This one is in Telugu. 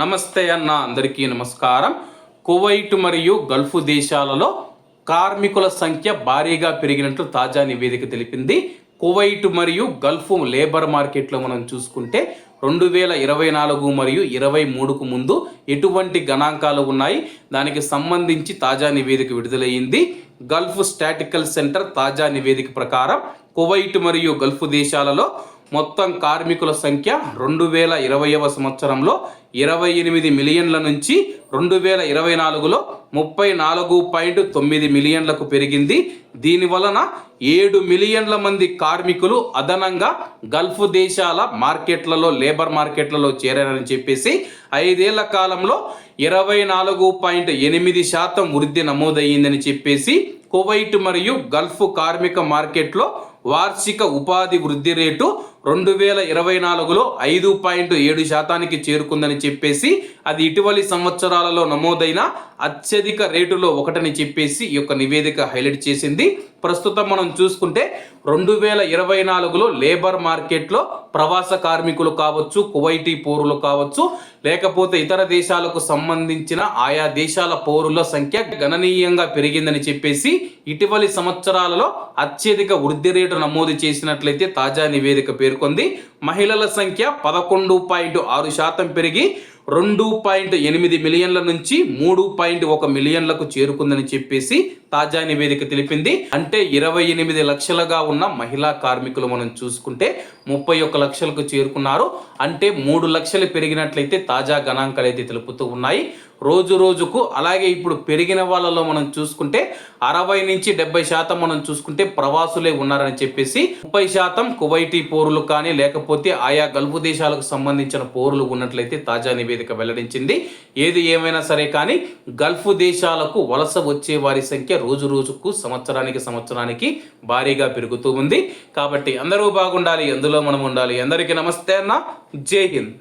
నమస్తే అన్న అందరికీ నమస్కారం. కువైట్ మరియు గల్ఫ్ దేశాలలో కార్మికుల సంఖ్య భారీగా పెరిగినట్లు తాజా నివేదిక తెలిపింది. కువైట్ మరియు గల్ఫ్ లేబర్ మార్కెట్లో మనం చూసుకుంటే రెండు వేల ఇరవై నాలుగు మరియు ఇరవై మూడుకు ముందు ఎటువంటి గణాంకాలు ఉన్నాయి? దానికి సంబంధించి తాజా నివేదిక విడుదలయ్యింది. గల్ఫ్ స్టాటికల్ సెంటర్ తాజా నివేదిక ప్రకారం కువైట్ మరియు గల్ఫ్ దేశాలలో మొత్తం కార్మికుల సంఖ్య రెండు వేల ఇరవైవ సంవత్సరంలో ఇరవై ఎనిమిది మిలియన్ల నుంచి రెండు వేల ఇరవై నాలుగులో ముప్పై నాలుగు పాయింట్ తొమ్మిది మిలియన్లకు పెరిగింది. దీని వలన ఏడు మిలియన్ల మంది కార్మికులు అదనంగా గల్ఫ్ దేశాల మార్కెట్లలో లేబర్ లేబర్ మార్కెట్లలో చేరారని చెప్పేసి ఐదేళ్ళ కాలంలో ఇరవై నాలుగు పాయింట్ ఎనిమిది శాతం వృద్ధి నమోదయ్యిందని చెప్పేసి కువైట్ మరియు గల్ఫ్ కార్మిక మార్కెట్లో వార్షిక ఉపాధి వృద్ధి రేటు రెండు వేల ఇరవై నాలుగులో ఐదు పాయింట్ ఏడు శాతానికి చేరుకుందని చెప్పేసి అది ఇటీవలి సంవత్సరాలలో నమోదైన అత్యధిక రేటులో ఒకటని చెప్పేసి ఈ యొక్క నివేదిక హైలైట్ చేసింది. ప్రస్తుతం మనం చూసుకుంటే రెండు వేల ఇరవై నాలుగులో లేబర్ మార్కెట్లో ప్రవాస కార్మికులు కావచ్చు కువైటీ పౌరులు కావచ్చు లేకపోతే ఇతర దేశాలకు సంబంధించిన ఆయా దేశాల పౌరుల సంఖ్య గణనీయంగా పెరిగిందని చెప్పేసి ఇటీవలి సంవత్సరాలలో అత్యధిక వృద్ధి రేటు నమోదు చేసినట్లయితే తాజా నివేదిక పేర్కొంది. మహిళల సంఖ్య పదకొండు పాయింట్ ఆరు శాతం పెరిగి రెండు పాయింట్ ఎనిమిది మిలియన్ల నుంచి మూడు పాయింట్ ఒక మిలియన్లకు చేరుకుందని చెప్పేసి తాజా నివేదిక తెలిపింది. అంటే ఇరవై ఎనిమిది లక్షలుగా ఉన్న మహిళా కార్మికులు మనం చూసుకుంటే ముప్పై ఒక్క లక్షలకు చేరుకున్నారు. అంటే మూడు లక్షలు పెరిగినట్లయితే తాజా గణాంకాలు అయితే తెలుపుతూ ఉన్నాయి. రోజు రోజుకు అలాగే ఇప్పుడు పెరిగిన వాళ్ళలో మనం చూసుకుంటే అరవై నుంచి డెబ్బై శాతం మనం చూసుకుంటే ప్రవాసులే ఉన్నారని చెప్పేసి ముప్పై శాతం కువైటీ పౌరులు కానీ లేకపోతే ఆయా గల్ఫ్ దేశాలకు సంబంధించిన పౌరులు ఉన్నట్లయితే తాజా నివేదిక వెల్లడించింది. ఏది ఏమైనా సరే కానీ గల్ఫ్ దేశాలకు వలస వచ్చే వారి సంఖ్య రోజు రోజుకు సంవత్సరానికి సంవత్సరానికి భారీగా పెరుగుతూ ఉంది. కాబట్టి అందరూ బాగుండాలి అందులో మనం ఉండాలి? అందరికీ నమస్తే అన్న. జై హింద్.